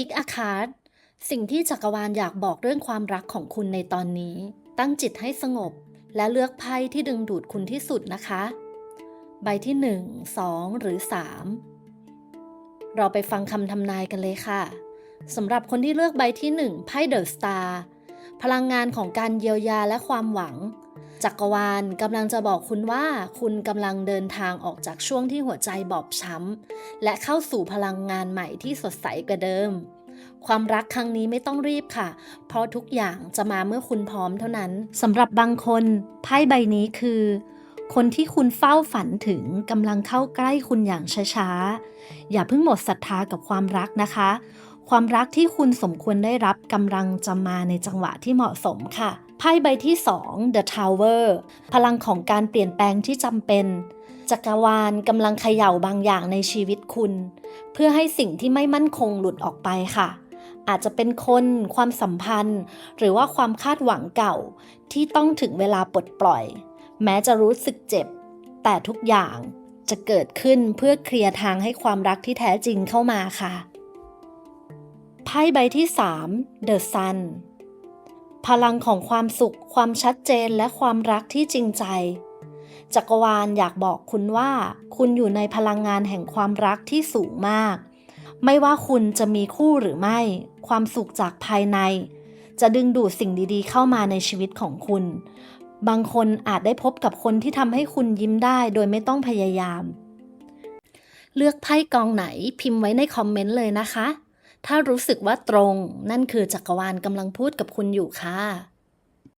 พิกอาคาร์ดสิ่งที่จักรวาลอยากบอกเรื่องความรักของคุณในตอนนี้ ตั้งจิตให้สงบ และเลือกไพ่ที่ดึงดูดคุณที่สุดนะคะ ใบที่ 1 2 หรือ 3 เราไปฟังคำทำนายกันเลยค่ะสำหรับคนที่เลือกใบที่ 1 ไพ่เดอะสตาร์พลังงานของการเยียวยาและความหวัง จักรวาลกำลังจะบอกคุณว่า คุณกำลังเดินทางออกจากช่วงที่หัวใจบอบช้ำ และเข้าสู่พลังงานใหม่ที่สดใสกว่าเดิม ความรักครั้งนี้ไม่ต้องรีบค่ะ เพราะทุกอย่างจะมาเมื่อคุณพร้อมเท่านั้นสำหรับบางคนไพ่ใบนี้คือ คนที่คุณเฝ้าฝันถึงกำลังเข้าใกล้คุณอย่างช้าๆ อย่าเพิ่งหมดศรัทธากับความรักนะคะ ความรักที่คุณสมควรได้รับกำลังจะมาในจังหวะที่เหมาะสมค่ะไพ่ใบที่ 2 The Tower พลังของการเปลี่ยนแปลงที่จำเป็น จักรวาลกำลังเขย่าบางอย่างในชีวิตคุณ เพื่อให้สิ่งที่ไม่มั่นคงหลุดออกไปค่ะ อาจจะเป็นคน ความสัมพันธ์ หรือว่าความคาดหวังเก่า ที่ต้องถึงเวลาปลดปล่อย แม้จะรู้สึกเจ็บ แต่ทุกอย่างจะเกิดขึ้นเพื่อเคลียร์ทางให้ความรักที่แท้จริงเข้ามาค่ะ ไพ่ใบที่ 3 The Sun พลังของความสุข ความชัดเจนและความรักที่จริงใจ จักรวาลอยากบอกคุณว่า คุณอยู่ในพลังงานแห่งความรักที่สูงมาก ไม่ว่าคุณจะมีคู่หรือไม่ ความสุขจากภายใน จะดึงดูดสิ่งดีๆ เข้ามาในชีวิตของคุณ บางคนอาจได้พบกับคนที่ทำให้คุณยิ้มได้โดยไม่ต้องพยายาม เลือกไพ่กองไหนพิมพ์ไว้ในคอมเมนต์เลยนะคะ ถ้ารู้สึกว่าตรง นั่นคือจักรวาลกำลังพูดกับคุณอยู่ค่ะ